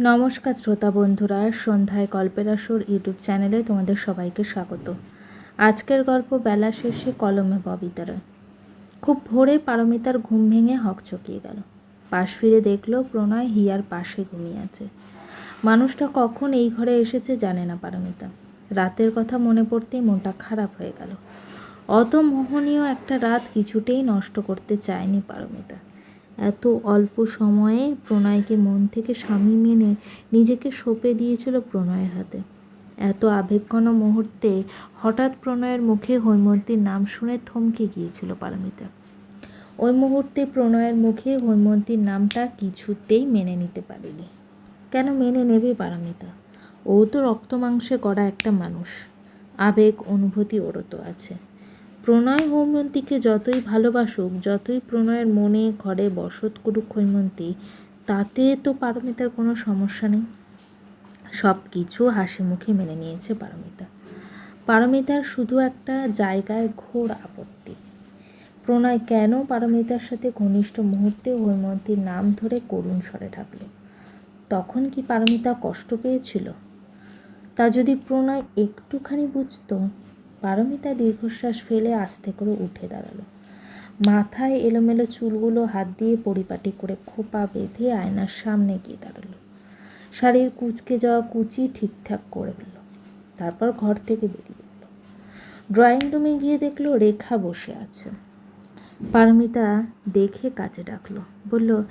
নমস্কার শ্রোতা বন্ধুরা, সন্ধ্যায় গল্পের আসর ইউটিউব চ্যানেলে তোমাদের সবাইকে স্বাগত। আজকের গল্প বেলা শেষে কলমে ববিতারা খুব ভোরে পারমিতার ঘুম ভেঙে হকচকিয়ে গেল। পাশ ফিরে দেখল প্রণয় হিয়ার পাশে ঘুমিয়ে আছে। মানুষটা কখন এই ঘরে এসেছে জানে না পারমিতা। রাতের কথা মনে পড়তেই মনটা খারাপ হয়ে গেল। অত মোহনীয় একটা রাত কিছুতেই নষ্ট করতে চায়নি পারমিতা। এত অল্প সময়ে প্রণয়কে মন থেকে স্বামী মেনে নিজেকে সঁপে দিয়েছিল প্রণয়ের হাতে। এত আবেগঘন মুহূর্তে হঠাৎ প্রণয়ের মুখে হৈমন্তীর নাম শুনে থমকে গিয়েছিল পারমিতা। ওই মুহূর্তে প্রণয়ের মুখে হৈমন্তীর নামটা কিছুতেই মেনে নিতে পারেনি। কেন মেনে নেবে পারমিতা? ও তো রক্ত মাংসে গড়া একটা মানুষ। আবেগ, অনুভূতি ওরও তো আছে। প্রণয় হৈমন্তীকে যতই ভালোবাসুক, যতই প্রণয়ের মনে ঘরে বসত করুক হৈমন্তী তাতে তো পারমিতার কোনো সমস্যা নেই। সব কিছু হাসি মুখে মেনে নিয়েছে পারমিতা। পারমিতার শুধু একটা জায়গায় ঘোর আপত্তি। প্রণয় কেন পারমিতার সাথে ঘনিষ্ঠ মুহূর্তে হৈমন্তীর নাম ধরে করুণ স্বরে ডাকল তখন কি পারমিতা কষ্ট পেয়েছিল? তা যদি প্রণয় একটুখানি বুঝতো পারমিতা দীর্ঘশ্বাস ফেলে আস্তে করে উঠে দাঁড়াল। মাথায় এলোমেলো চুলগুলো হাত দিয়ে পরিপাটি করে খোপা বেঁধে আয়নার সামনে গিয়ে দাঁড়াল। শাড়ির কুচকে যাওয়া কুচি ঠিকঠাক করে ফেলল। তারপর ঘর থেকে বেরিয়ে এলো। ড্রয়িং রুমে গিয়ে দেখল রেখা বসে আছে। পারমিতা দেখে কাছে ডাকলো। বলল,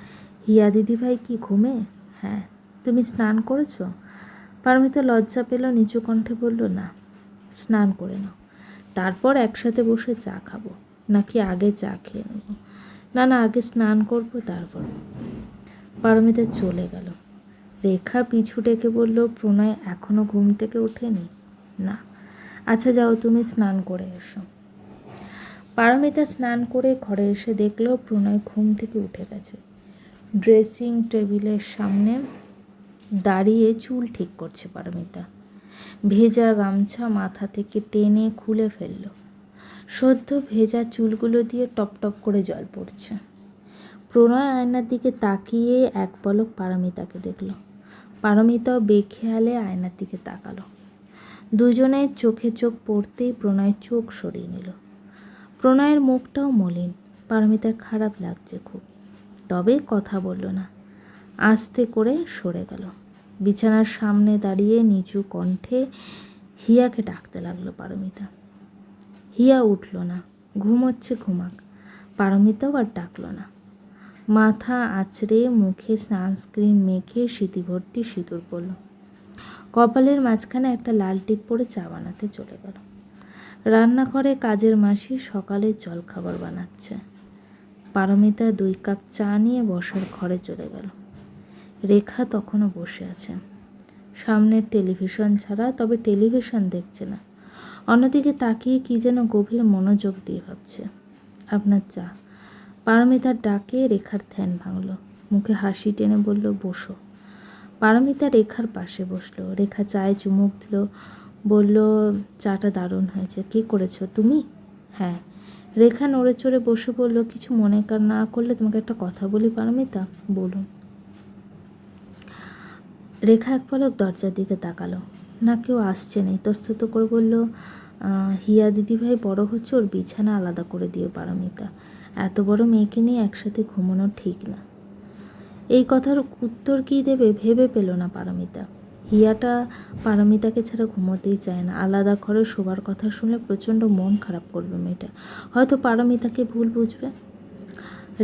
হিয়া দিদিভাই কি ঘুমে? হ্যাঁ। তুমি স্নান করেছ? পারমিতা লজ্জা পেল, নিচু কণ্ঠে বলল, না। স্নান করে নাও। তারপর একসাথে বসে চা খাব, নাকি আগে চা খেয়ে নেব। না না, আগে স্নান করব, তারপর। পারমিতা চলে গেল। রেখা পিছু ডেকে বলল, প্রণয় এখনও ঘুম থেকে ওঠেনি? না। আচ্ছা যাও, তুমি স্নান করে এসো। পারমিতা স্নান করে ঘরে এসে দেখল, প্রণয় ঘুম থেকে উঠে গেছে। ড্রেসিং টেবিলের সামনে দাঁড়িয়ে চুল ঠিক করছে পারমিতা। ভেজা গামছা মাথা থেকে টেনে খুলে ফেলল। সদ্য ভেজা চুলগুলো দিয়ে টপ টপ করে জল পড়ছে। প্রণয় আয়নার দিকে তাকিয়ে এক পলক পারমিতাকে দেখল। পারমিতাও বেখেয়ালে আয়নার দিকে তাকালো। দুজনের চোখে চোখ পড়তেই প্রণয় চোখ সরিয়ে নিল। প্রণয়ের মুখটাও মলিন, পারমিতার খারাপ লাগছে খুব। তবে কথা বলল না। আস্তে করে সরে গেল। বিছানার সামনে দাঁড়িয়ে নিচু কণ্ঠে হিয়াকে ডাকতে লাগল পারমিতা। হিয়া উঠল না, ঘুমোচ্ছে ঘুমাক। পারমিতাও আর ডাকলো না। মাথা আছড়ে মুখে সানস্ক্রিন মেখে স্মৃতিভর্তি সিঁদুর পড়ল কপালের মাঝখানে একটা লাল টিপ পরে চা বানাতে চলে গেল। রান্নাঘরে কাজের মাসি সকালে জলখাবার বানাচ্ছে। পারমিতা দুই কাপ চা নিয়ে বসার ঘরে চলে গেল। রেখা তখনও বসে আছে। সামনের টেলিভিশন ছাড়া তবে টেলিভিশন দেখছে না। অন্যদিকে তাকিয়ে কি যেন গভীর মনোযোগ দিয়ে ভাবছে। আপনার চা। পারমিতার ডাকে রেখার ধ্যান ভাঙল। মুখে হাসি টেনে বলল, বসো। পারমিতা রেখার পাশে বসল। রেখা চায়ে চুমুক দিল, বলল, চাটা দারুণ হয়েছে। কী করেছ তুমি? হ্যাঁ। রেখা নড়ে চড়ে বসে বলল, কিছু মনে কর না করলে তোমাকে একটা কথা বলি পারমিতা? বলুন। রেখা এক পলক দরজার দিকে তাকালো। না কেউ আসছে না ইতস্তত করে বলল হিয়া দিদিভাই বড় হচ্ছে, ওর বিছানা আলাদা করে দিও পারমিতা। এত বড় মেয়েকে নিয়ে একসাথে ঘুমানো ঠিক না। এই কথার উত্তর কী দেবে ভেবে পেল না পারমিতা। হিয়াটা পারমিতাকে ছাড়া ঘুমোতেই চায় না। আলাদা ঘরে শোবার কথা শুনলে প্রচণ্ড মন খারাপ করবে মেয়েটা। হয়তো পারমিতাকে ভুল বুঝবে।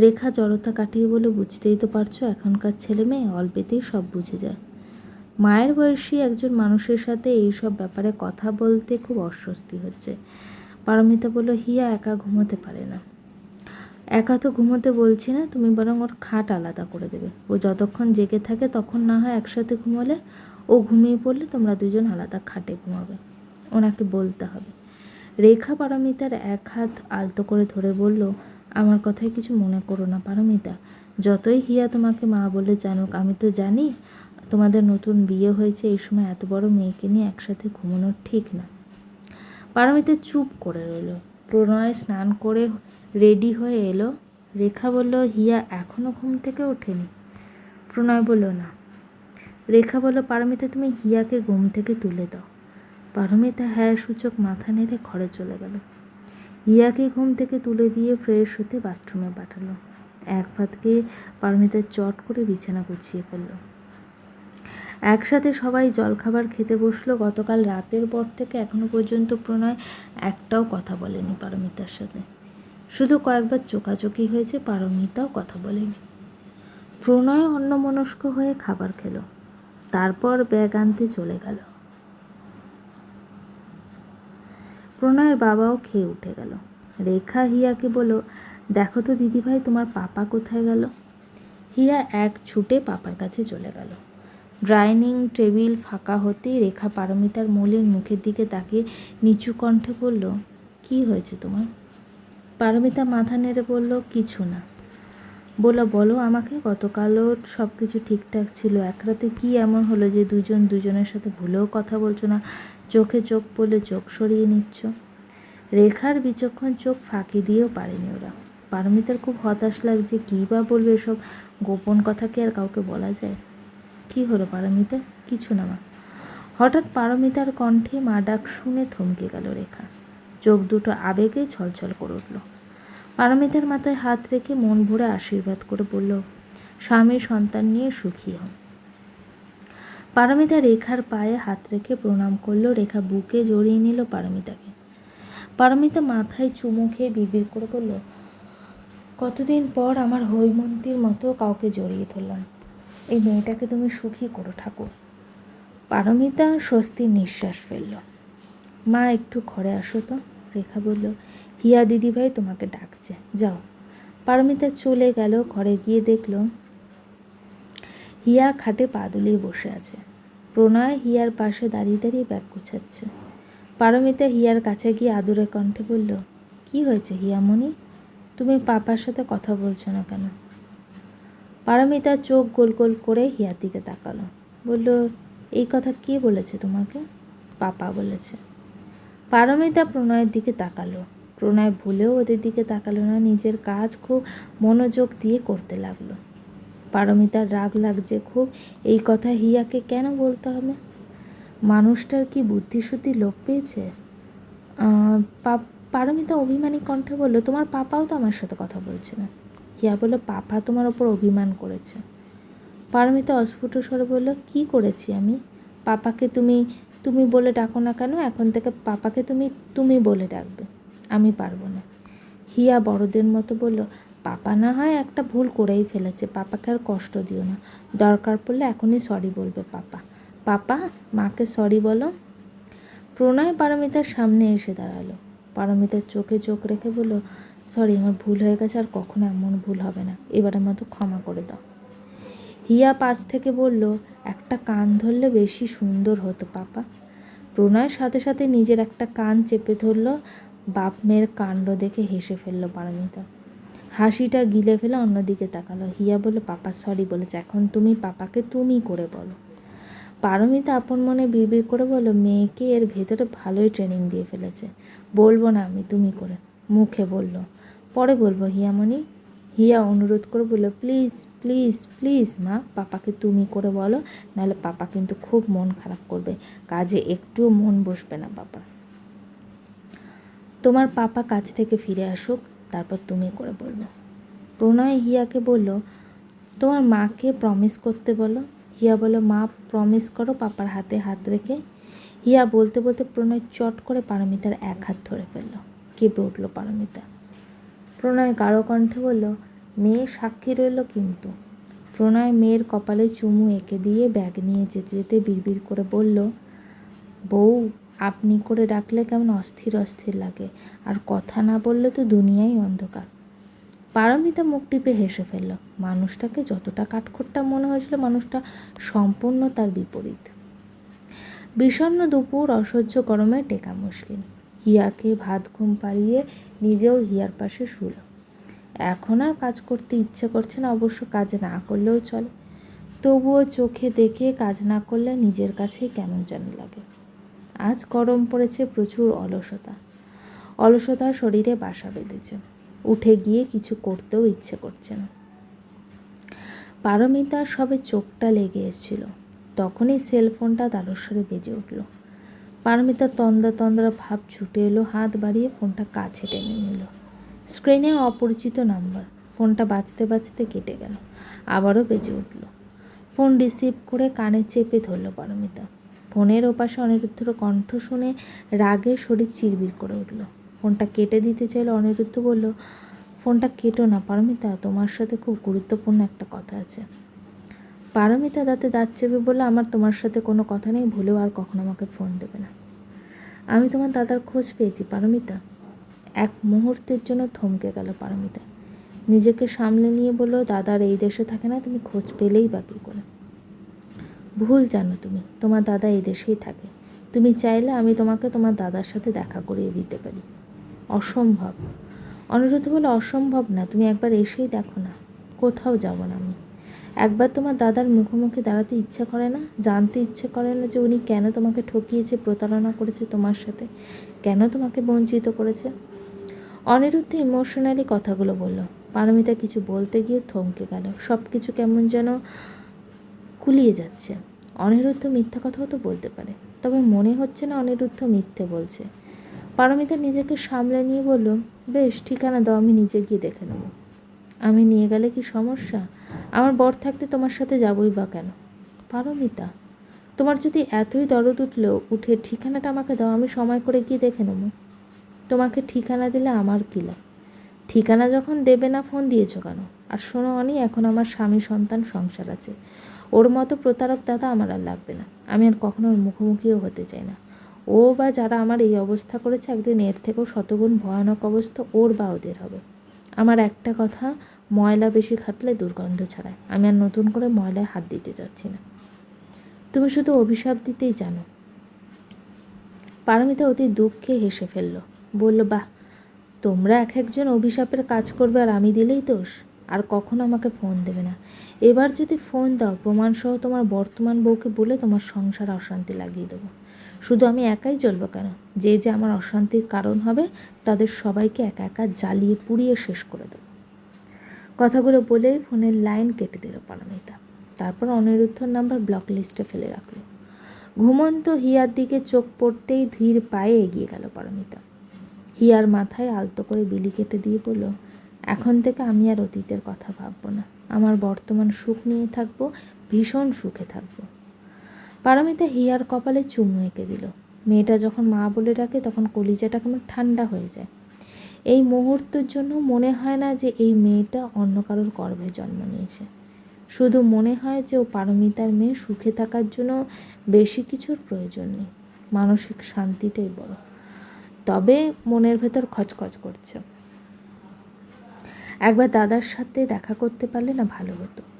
রেখা জড়তা কাটিয়ে বলে বুঝতেই তো পারছ, এখনকার ছেলে মেয়ে অল্পেতেই সব বুঝে যায়। মায়ের বয়সী একজন মানুষের সাথে এই সব ব্যাপারে কথা বলতে খুব অস্বস্তি হচ্ছে। পারমিতা বলল, হিয়া একা ঘুমোতে পারে না। একা তো ঘুমোতে বলছি না, তুমি বরং ওর খাট আলাদা করে দেবে। ও যতক্ষণ জেগে থাকে তখন না হয় একসাথে ঘুমোলে। ও ঘুমিয়ে পড়লে তোমরা দুজন আলাদা খাটে ঘুমাবে। ওনাকে বলতে হবে। রেখা পারমিতার এক হাত আলতো করে ধরে বলল, আমার কথায় কিছু মনে করো না পারমিতা। যতই হিয়া তোমাকে মা বলে জানুক, আমি তো জানি তোমাদের নতুন বিয়ে হয়েছে, এই সময় এত বড় মেয়েকে নিয়ে একসাথে ঘুমানো ঠিক না। পারমিতা চুপ করে রইল। প্রণয় স্নান করে রেডি হয়ে এলো। রেখা বলল, হিয়া এখনও ঘুম থেকে ওঠেনি? প্রণয় বলল, না। রেখা বলল, পারমিতা, তুমি হিয়াকে ঘুম থেকে তুলে দাও। পারমিতা হ্যাঁ সূচক মাথা নেড়ে ঘরে চলে গেল। হিয়াকে ঘুম থেকে তুলে দিয়ে ফ্রেশ হতে বাথরুমে পাঠালো। এক ফাতকে পারমিতা চট করে বিছানা গুছিয়ে ফেলল। একসাথে সবাই জলখাবার খেতে বসল। গতকাল রাতের পর থেকে এখনও পর্যন্ত প্রণয় একটাও কথা বলেনি পারমিতার সাথে। শুধু কয়েকবার চোকাচোকি হয়েছে, পারমিতাও কথা বলেনি। প্রণয় অন্যমনস্ক হয়ে খাবার খেলো। তারপর ব্যাগ আনতে চলে গেল। প্রণয়ের বাবাও খেয়ে উঠে গেল। রেখা হিয়াকে বলো দেখো তো দিদিভাই, তোমার পাপা কোথায় গেল? হিয়া এক ছুটে পাপার কাছে চলে গেল। ডাইনিং টেবিল ফাঁকা হতেই রেখা পারমিতার মলিন মুখের দিকে তাকিয়ে নিচু কণ্ঠে বলল, কি হয়েছে তোমার? পারমিতা মাথা নেড়ে বলল, কিছু না। বলো বলো আমাকে, গতকালও সব কিছু ঠিকঠাক ছিল। এক রাতে কী এমন হলো যে দুজন দুজনের সাথে ভুলেও কথা বলছো না? চোখে চোখ পড়লে চোখ সরিয়ে নিচ্ছ? রেখার বিচক্ষণ চোখ ফাঁকি দিয়েও পারেনি ওরা। পারমিতার খুব হতাশ লাগছে, কী বা বলবে এসব? গোপন কথা কি আর কাউকে বলা যায়? কি হলো পারমিতা? কিছু না মা। হঠাৎ পারমিতার কণ্ঠে মা ডাক শুনে থমকে গেল রেখা। চোখ দুটো আবেগে ছলছল করে উঠল। পারমিতার মাথায় হাত রেখে মন ভরে আশীর্বাদ করে বলল, স্বামী সন্তান নিয়ে সুখী হন পারমিতা রেখার পায়ে হাত রেখে প্রণাম করল। রেখা বুকে জড়িয়ে নিল পারমিতাকে। পারমিতা মাথায় চুমু খেয়ে বিবির করে বলল, কতদিন পর আমার হৈমন্তীর মতো কাউকে জড়িয়ে ধরলাম। এই মেয়েটাকে তুমি সুখী করো, ঠাকুর। পারমিতা স্বস্তির নিঃশ্বাস ফেলল। মা, একটু ঘরে আসো তো, রেখা বলল। হিয়া দিদিভাই তোমাকে ডাকছে, যাও। পারমিতা চলে গেল, ঘরে গিয়ে দেখল হিয়া খাটে পা দুলিয়ে বসে আছে। প্রণয় হিয়ার পাশে দাঁড়িয়ে দাঁড়িয়ে ব্যাগ গুছাচ্ছে। পারমিতা হিয়ার কাছে গিয়ে আদুরে কণ্ঠে বলল, কি হয়েছে হিয়ামণি? তুমি পাপার সাথে কথা বলছো না কেন? পারমিতা চোখ গোল গোল করে হিয়ার দিকে তাকালো। বলল, এই কথা কে বলেছে তোমাকে? পাপা বলেছে। পারমিতা প্রণয়ের দিকে তাকালো। প্রণয় ভুলেও ওদের দিকে তাকালো না, নিজের কাজ খুব মনোযোগ দিয়ে করতে লাগল। পারমিতার রাগ লাগছে খুব, এই কথা হিয়াকে কেন বলতে হবে? মানুষটার কি বুদ্ধিশুদ্ধি লোপ পেয়েছে? পারমিতা অভিমানী কণ্ঠে বলল, তোমার পাপাও তো আমার সাথে কথা বলছে না। হিয়া বলল পাপা তোমার ওপর অভিমান করেছে। পারমিতা অস্ফুট স্বরে বলল, কি করেছি আমি? পাপাকে তুমি তুমি বলে ডাকো না কেন? এখন থেকে পাপাকে তুমি তুমি বলে ডাকবে। আমি পারব না। হিয়া বড়দের মতো বলল, পাপা না হয় একটা ভুল করেই ফেলেছে। পাপাকে আর কষ্ট দিও না। দরকার পড়লে এখনই সরি বলবে পাপা। পাপা, মাকে সরি বলো। প্রণয় পারমিতার সামনে এসে দাঁড়াল। পারমিতার চোখে চোখ রেখে বলল সরি আমার ভুল হয়ে গেছে আর কখনো এমন ভুল হবে না। এবারের মতো ক্ষমা করে দাও। হিয়া পাশ থেকে বলল, একটা কান ধরলে বেশি সুন্দর হতো, পাপা। প্রণয়ের সাথে সাথে নিজের একটা কান চেপে ধরলো, বাপ মেয়ের কাণ্ড দেখে হেসে ফেলল পারমিতা। হাসিটা গিলে ফেলে অন্যদিকে তাকালো। হিয়া বলল, পাপা সরি বলেছে, এখন তুমি পাপাকে তুমি করে বলো। পারমিতা আপন মনে বিড়বিড় করে বলল, মেয়েকে এর ভেতরে ভালোই ট্রেনিং দিয়ে ফেলেছে। বলব না আমি, তুমি করে। মুখে বলল। পরে বলব, হিয়ামণি, হিয়া অনুরোধ করে বলল, প্লিজ প্লিজ প্লিজ, মা, পাপাকে তুমি করে বলো, নাহলে পাপা কিন্তু খুব মন খারাপ করবে। কাজে একটুও মন বসবে না পাপা তোমার পাপা কাজ থেকে ফিরে আসুক, তারপর তুমি করে বলব। প্রণয় হিয়াকে বলল, তোমার মাকে প্রমিস করতে বলো। হিয়া বলো মা প্রমিস করো পাপার হাতে হাত রেখে। হিয়া বলতে বলতে প্রণয় চট করে পারমিতার এক হাত ধরে ফেলল। কেঁপে উঠল পারমিতা। প্রণয় গাঢ় কণ্ঠে বলল, মেয়ে সাক্ষী রইল কিন্তু। প্রণয় মেয়ের কপালে চুমু এঁকে দিয়ে ব্যাগ নিয়ে যেতে যেতে বিড়বিড় করে বলল, বউ, আপনি করে ডাকলে কেমন অস্থির অস্থির লাগে, আর কথা না বললে তো দুনিয়াই অন্ধকার। পারমিতা মুখ টিপে হেসে ফেলল, মানুষটাকে যতটা কাঠখোট্টা মনে হয়েছিল, মানুষটা সম্পূর্ণ তার বিপরীত। বিষণ্ন দুপুর, অসহ্য গরমে টেকা মুশকিল। হিয়াকে ভাত ঘুম পাড়িয়ে নিজেও হিয়ার পাশে শুল। এখন আর কাজ করতে ইচ্ছে করছে না, অবশ্য কাজ না করলেও চলে। তবুও চোখে দেখে কাজ না করলে নিজের কাছেই কেমন যেন লাগে। আজ গরম পড়েছে প্রচুর অলসতা। অলসতা শরীরে বাসা বেঁধেছে। উঠে গিয়ে কিছু করতেও ইচ্ছে করছে না। পারমিতা সবে চোখটা লেগে এসেছিল। তখনই সেল ফোনটা তারস্বরে বেজে উঠল। পারমিতা তন্দা তন্দ্রা ভাব ছুটে এলো, হাত বাড়িয়ে ফোনটা কাছে টেনে নিল। স্ক্রিনে অপরিচিত নাম্বার। ফোনটা বাজতে বাজতে কেটে গেল, আবারও বেজে উঠল। ফোন রিসিভ করে কানে চেপে ধরল পারমিতা। ফোনের ওপাশে অনিরুদ্ধর কণ্ঠ শুনে রাগে শরীর চিরবির করে উঠল। ফোনটা কেটে দিতে চাইলে অনিরুদ্ধ বলল, ফোনটা কেটো না পারমিতা, তোমার সাথে খুব গুরুত্বপূর্ণ একটা কথা আছে। পারমিতা দাঁতে দাঁত চেপে বলল, আমার তোমার সাথে কোনো কথা নেই, ভুলেও আর কখনো আমাকে ফোন দেবে না। আমি তোমার দাদার খোঁজ পেয়েছি, পারমিতা। এক মুহূর্তের জন্য থমকে গেল পারমিতা। নিজেকে সামলে নিয়ে বলল, দাদার এই দেশে থাকে না, তুমি খোঁজ পেলেই বা কী করে? ভুল জানো তুমি, তোমার দাদা এই দেশেই থাকে। তুমি চাইলে আমি তোমাকে তোমার দাদার সাথে দেখা করিয়ে দিতে পারি। অসম্ভব। অনুরোধ বলে অসম্ভব না, তুমি একবার এসেই দেখো না। কোথাও যাব না আমি। একবার তোমার দাদার মুখোমুখি দাঁড়াতে ইচ্ছা করে না? জানতে ইচ্ছে করে না যে উনি কেন তোমাকে ঠকিয়েছে, প্রতারণা করেছে তোমার সাথে? কেন তোমাকে বঞ্চিত করেছে? অনিরুদ্ধ ইমোশনালি কথাগুলো বলল। পারমিতা কিছু বলতে গিয়ে থমকে গেল। সব কিছু কেমন যেন কুলিয়ে যাচ্ছে। অনিরুদ্ধ মিথ্যা কথাও তো বলতে পারে। তবে মনে হচ্ছে না অনিরুদ্ধ মিথ্যে বলছে। পারমিতা নিজেকে সামলে নিয়ে বলল, বেশ, ঠিকানা দাও, আমি নিজে গিয়ে দেখে নেব। আমি নিয়ে গেলে কি সমস্যা? আমার বর থাকতে তোমার সাথে যাবই বা কেন? পারমিতা, তোমার যদি এতই দরদ উঠল, উঠে ঠিকানাটা আমাকে দাও, আমি সময় করে গিয়ে দেখে নেব। তোমাকে ঠিকানা দিলে আমার কী লাভ? ঠিকানা যখন দেবে না, ফোন দিয়েছ কেন? আর শোনো অনি, এখন আমার স্বামী সন্তান সংসার আছে। ওর মতো প্রতারক দাদা আমার আর লাগবে না। আমি আর কখনো ওর মুখোমুখিও হতে চাই না। ও বা যারা আমার এই অবস্থা করেছে, একদিন এর থেকেও শতগুণ ভয়ানক অবস্থা ওর বা ওদের হবে। আমার একটা কথা, ময়লা বেশি খাটলে দুর্গন্ধ ছাড়ায়। আমি আর নতুন করে ময়লায় হাত দিতে চাচ্ছি না। তুমি শুধু অভিশাপ দিতেই জানো। পারমিতা অতি দুঃখে হেসে ফেলল। বলল, বাহ, তোমরা এক একজন অভিশাপের কাজ করবে আর আমি দিলেই দোষ। আর কখনো আমাকে ফোন দেবে না। এবার যদি ফোন দাও, প্রমাণসহ তোমার বর্তমান বউকে বলে তোমার সংসার অশান্তি লাগিয়ে দেবো। শুধু আমি একাই চলবো কেন? যে যে আমার অশান্তির কারণ হবে, তাদের সবাইকে একা একা জ্বালিয়ে পুড়িয়ে শেষ করে দেবো। কথাগুলো বলেই ফোনের লাইন কেটে দিল পারমিতা তারপর অনিরুদ্ধর নাম্বার ব্লক লিস্টে ফেলে রাখল। ঘুমন্ত হিয়ার দিকে চোখ পড়তেই ধীর পায়ে এগিয়ে গেল পারমিতা হিয়ার মাথায় আলতো করে বিলি কেটে দিয়ে বলল, এখন থেকে আমি আর অতীতের কথা ভাববো না। আমার বর্তমান সুখ নিয়ে থাকব, ভীষণ সুখে থাকব। পারমিতা হিয়ার কপালে চুমু এঁকে দিল। মেয়েটা যখন মা বলে ডাকে, তখন কলিজাটা কেমন ঠান্ডা হয়ে যায়। এই মুহূর্তের জন্য মনে হয় না যে এই মেয়েটা অন্য কারোর গর্ভে জন্ম নিয়েছে। শুধু মনে হয় যে ও পারমিতার মেয়ে সুখে থাকার জন্য বেশি কিছুর প্রয়োজন নেই। মানসিক শান্তিটাই বড়। তবে মনের ভেতর খচখচ করছে। একবার দাদার সাথে দেখা করতে পারলে না ভালো হতো।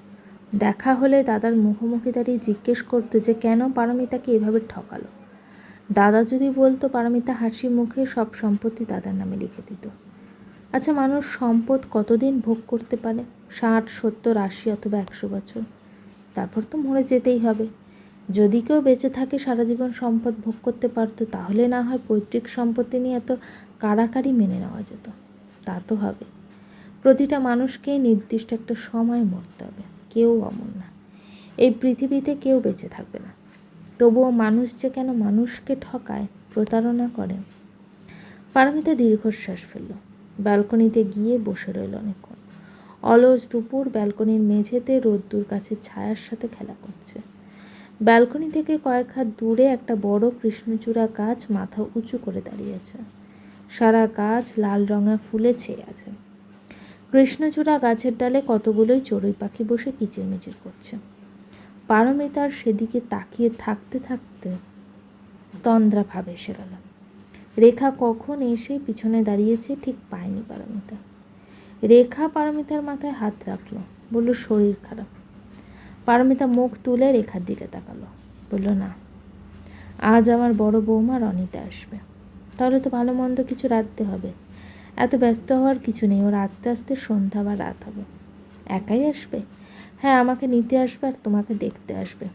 দেখা হলে দাদার মুখোমুখি দাঁড়িয়ে জিজ্ঞেস করতো যে, কেন পারমিতাকে এভাবে ঠকালো? দাদা যদি বলতো, পারমিতা হাসি মুখে সব সম্পত্তি দাদার নামে লিখে দিত। আচ্ছা মানুষ সম্পদ কতদিন ভোগ করতে পারে? ষাট, সত্তর, আশি অথবা একশো বছর। তারপর তো মরে যেতেই হবে। যদি কেউ বেঁচে থাকে, সারা জীবন সম্পদ ভোগ করতে পারতো, তাহলে না হয় পৈতৃক সম্পত্তি নিয়ে এত কাড়াকাড়ি মেনে নেওয়া যেত। তা তো হবে। প্রতিটা মানুষকে নির্দিষ্ট একটা সময় মরতে হবে। কেউ অমর না। এই পৃথিবীতে কেউ বেঁচে থাকবে না। তবুও মানুষ যে কেন মানুষকে ঠকায়, প্রতারণা করে? পারমিতা দীর্ঘশ্বাস ফেলল। ব্যালকনিতে গিয়ে বসে রইল অনেকক্ষণ। অলস দুপুর ব্যালকনির মেঝেতে রোদ্দুর কাছে ছায়ার সাথে খেলা করছে। ব্যালকনি থেকে কয়েক হাত দূরে একটা বড় কৃষ্ণচূড়া গাছ মাথা উঁচু করে দাঁড়িয়েছে। সারা গাছ লাল রঙা ফুলে ছেয়ে আছে। কৃষ্ণচূড়া গাছের ডালে কতগুলোই চড়ুই পাখি বসে কিচিরমিচির করছে। পারমিতার সেদিকে তাকিয়ে থাকতে থাকতে তন্দ্রা ভাব এসে গেল। রেখা কখন এসে পিছনে দাঁড়িয়েছে ঠিক পায়নি পারমিতা। রেখা পারমিতার মাথায় হাত রাখল, বলল, শরীর খারাপ। পারমিতা মুখ তুলে রেখার দিকে তাকালো, বলল, না, আজ আমার বড় বৌমা রনিতে আসবে। তাহলে তো ভালো মন্দ কিছু রাখতে হবে। এত ব্যস্ত হওয়ার কিছু নেই, ওর আস্তে আস্তে সন্ধ্যা বা রাত হবে। একাই আসবে? হ্যাঁ আমাকে নিতে আসবে আর তোমাকে দেখতে আসবে।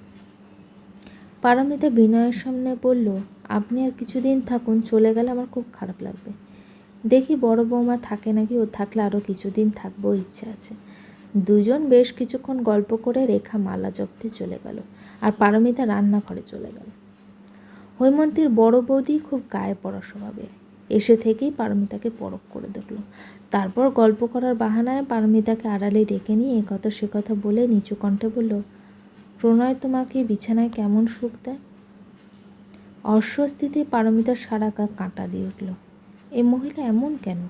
পারমিতা বিনয়ের সামনে বলল, আপনি আর কিছুদিন থাকুন, চলে গেলে আমার খুব খারাপ লাগবে। দেখি বড় বৌমা থাকে নাকি, ও থাকলে আরও কিছুদিন থাকব, ইচ্ছে আছে। দুজন বেশ কিছুক্ষণ গল্প করে রেখা মালা জপতে চলে গেল আর পারমিতা রান্নাঘরে চলে গেল। হৈমন্তীর বড় বৌদি খুব গায়ে পড়া স্বভাবের। এসে থেকেই পারমিতাকে পরখ করে দেখল। তারপর গল্প করার বাহানায় পারমিতাকে আড়ালে ডেকে নিয়ে এ কথা সে কথা বলে নিচু কণ্ঠে বলল, প্রণয় তোমাকে বিছানায় কেমন সুখ দেয়? অস্বস্তিতে পারমিতার সারা গা কাঁটা দিয়ে উঠল, এ মহিলা এমন কেন?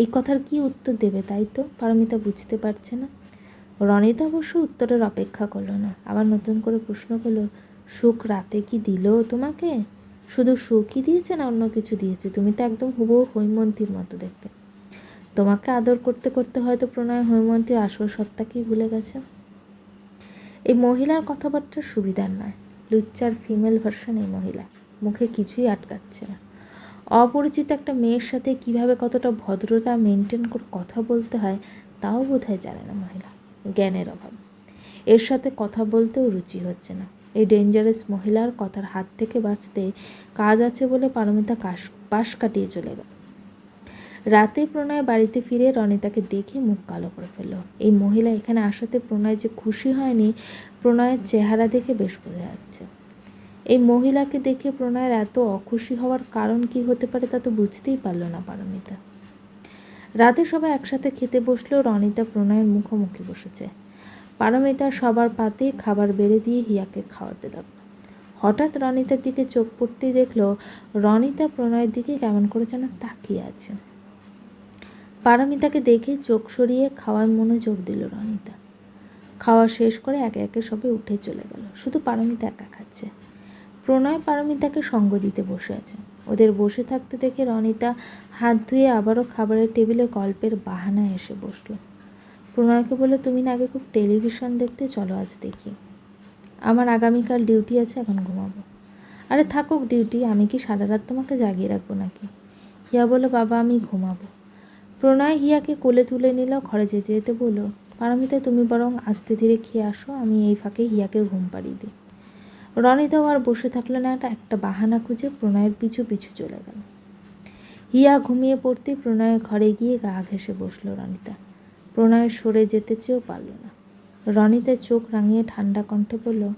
এই কথার কি উত্তর দেবে তাই তো? পারমিতা বুঝতে পারছে না। রনিতা অবশ্য উত্তরের অপেক্ষা করল না, আবার নতুন করে প্রশ্ন করল, সুখ রাতে কি দিল তোমাকে? শুধু সুখই দিয়েছে না অন্য কিছু দিয়েছে? তুমি তো একদম হুবহু হৈমন্তীর মতো দেখতে। তোমাকে আদর করতে করতে হয়তো প্রণয় হৈমন্তীর আসল সত্তাকেই ভুলে গেছে। এই মহিলার কথাবার্তার সুবিধার নয়। লুচ্চার ফিমেল ভার্সন এই মহিলা। মুখে কিছুই আটকাচ্ছে না। অপরিচিত একটা মেয়ের সাথে কীভাবে কতটা ভদ্রতা মেনটেন করে কথা বলতে হয়, তাও বোধহয় জানে না মহিলা। জ্ঞানের অভাব। এর সাথে কথা বলতেও রুচি হচ্ছে না। এই ডেঞ্জারাস মহিলার কথার হাত থেকে বাঁচতে কাজ আছে বলে পারমিতা কাশ পাশ কাটিয়ে চলে গেল। রাতে প্রণয় বাড়িতে ফিরে রনিতাকে দেখে মুখ কালো করে ফেলল। এই মহিলা এখানে আসাতে প্রণয় যে খুশি হয়নি, প্রণয়ের চেহারা দেখে বেশ বোঝা যাচ্ছে। এই মহিলাকে দেখে প্রণয়ের এত অখুশি হওয়ার কারণ কি হতে পারে তা তো বুঝতেই পারল না পারমিতা। রাতে সবাই একসাথে খেতে বসলেও রনিতা প্রণয়ের মুখোমুখি বসেছে। পারমিতা সবার পাতে খাবার বেড়ে দিয়ে হিয়াকে খাওয়াতে লাগল। হঠাৎ রনিতার দিকে চোখ পড়তেই দেখল রনিতা প্রণয়ের দিকে কেমন করে যেন তাকিয়ে আছে। পারমিতাকে দেখে চোখ সরিয়ে খাওয়ার মনোযোগ দিল রনিতা। খাওয়া শেষ করে একে একে সবে উঠে চলে গেল। শুধু পারমিতা একা খাচ্ছে। প্রণয় পারমিতাকে সঙ্গ দিতে বসে আছে। ওদের বসে থাকতে দেখে রনিতা হাত ধুয়ে আবারও খাবারের টেবিলে গল্পের বাহানায় এসে বসল। প্রণয়কে বলে তুমি না আগে খুব টেলিভিশন দেখতে চলো, আজ দেখি। আমার আগামীকাল ডিউটি আছে, এখন ঘুমাবো। আরে থাকুক ডিউটি, আমি কি সারা রাত তোমাকে জাগিয়ে রাখব নাকি? হিয়া বলো বাবা, আমি ঘুমাবো। প্রণয় হিয়াকে কোলে তুলে নিল, ঘরে যেতে যেতে বলল, পারমিতা, তুমি বরং আস্তে ধীরে খেয়ে আসো, আমি এই ফাঁকে হিয়াকে ঘুম পাড়িয়ে দিই। রনিতাও আর বসে থাকল না, একটা একটা বাহানা খুঁজে প্রণয়ের পিছু পিছু চলে গেল। হিয়া ঘুমিয়ে পড়তে প্রণয়ের ঘরে গিয়ে গা ঘেসে বসল রনিতা। প্রণয় সরে যেতে চেয়েও পারল না। রনিতার চোখ রাঙিয়ে ঠান্ডা কণ্ঠে বলল,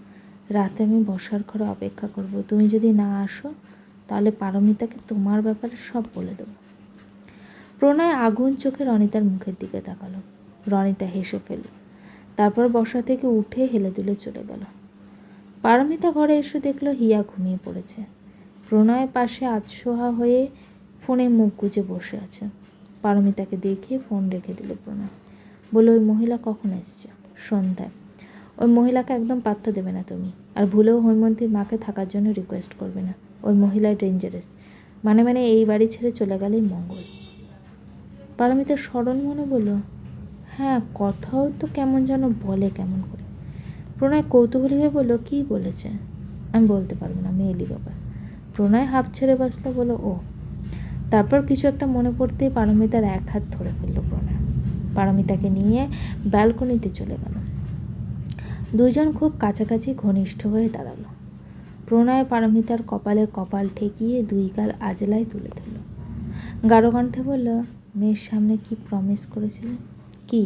রাতে আমি বসার ঘরে অপেক্ষা করব। তুমি যদি না আসো, তাহলে পারমিতাকে তোমার ব্যাপারে সব বলে দেবো। প্রণয় আগুন চোখে রনিতার মুখের দিকে তাকালো। রনিতা হেসে ফেলল, তারপর বসা থেকে উঠে হেলে দুলে চলে গেল। পারমিতা ঘরে এসে দেখল হিয়া ঘুমিয়ে পড়েছে। প্রণয় পাশে আতসোহা হয়ে ফোনে মুখ গুজে বসে আছে। পারমিতাকে দেখে ফোন রেখে দিল প্রণয়। বলে ওই মহিলা কখন এসছে? সন্ধ্যায়। ওই মহিলাকে একদম পাত্তা দেবে না তুমি। আর ভুলেও হৈমন্তীর মাকে থাকার জন্য রিকোয়েস্ট করবে না। ওই মহিলা ডেঞ্জারাস মানে মানে এই বাড়ি ছেড়ে চলে গেলেই মঙ্গল। পারমিতা স্মরণ মনে বলল হ্যাঁ কথাও তো কেমন যেন বলে কেমন করে। প্রণয় কৌতূহলী হয়ে বলল, কী বলেছে? আমি বলতে পারব না, মেয়েলি বাবা। প্রণয় হাফ ছেড়ে বসল বলো ও তারপর কিছু একটা মনে পড়তেই পারমিতার এক হাত ধরে ফেলল প্রণয়। পারমিতাকে নিয়ে ব্যালকনিতে চলে গেল। দুজন খুব কাছাকাছি ঘনিষ্ঠ হয়ে দাঁড়াল। প্রণয় পারমিতার কপালে কপাল ঠেকিয়ে দুই গাল আজলায় তুলে দিল গাঢ় কণ্ঠে বলল, মেয়ের সামনে কি প্রমিস করেছিল? কি?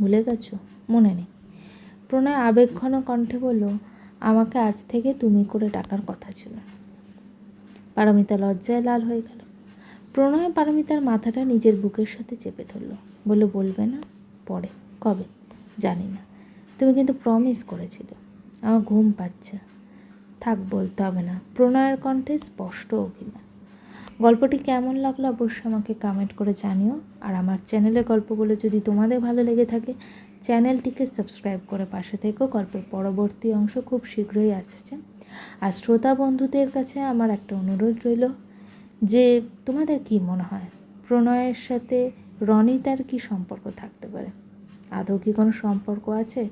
ভুলে গেছো? মনে নেই। প্রণয় আবেগঘন কণ্ঠে বলল, আমাকে আজ থেকে তুমি করে ডাকার কথা ছিল। পারমিতা লজ্জায় লাল হয়ে গেল। প্রণয় পারমিতার মাথাটা নিজের বুকের সাথে চেপে ধরলো। বলল, বলবে না, পরে, কবে? জানি না। তুমি কিন্তু প্রমিস করেছিলে, আমার ঘুম পাচ্ছে। থাক, বলতে হবে না। প্রণয়ের কণ্ঠে স্পষ্ট অভিমান। গল্পটি কেমন লাগল অবশ্যই আমাকে কমেন্ট করে জানিও। আর আমার চ্যানেলে গল্পগুলো যদি তোমাদের ভালো লেগে থাকে চ্যানেলটিকে সাবস্ক্রাইব করে পাশে থেকেও গল্পের পরবর্তী অংশ খুব শীঘ্রই আসছে। আর শ্রোতা বন্ধুদের কাছে আমার একটা অনুরোধ রইল যে, তোমাদের কি মনে হয় প্রণয়ের সাথে রনিতার কি সম্পর্ক থাকতে পারে? আদৌ কি কোনো সম্পর্ক আছে?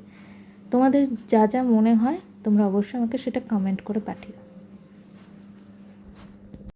তোমাদের যা যা মনে হয়, তোমরা অবশ্যই আমাকে সেটা কমেন্ট করে পাঠিও।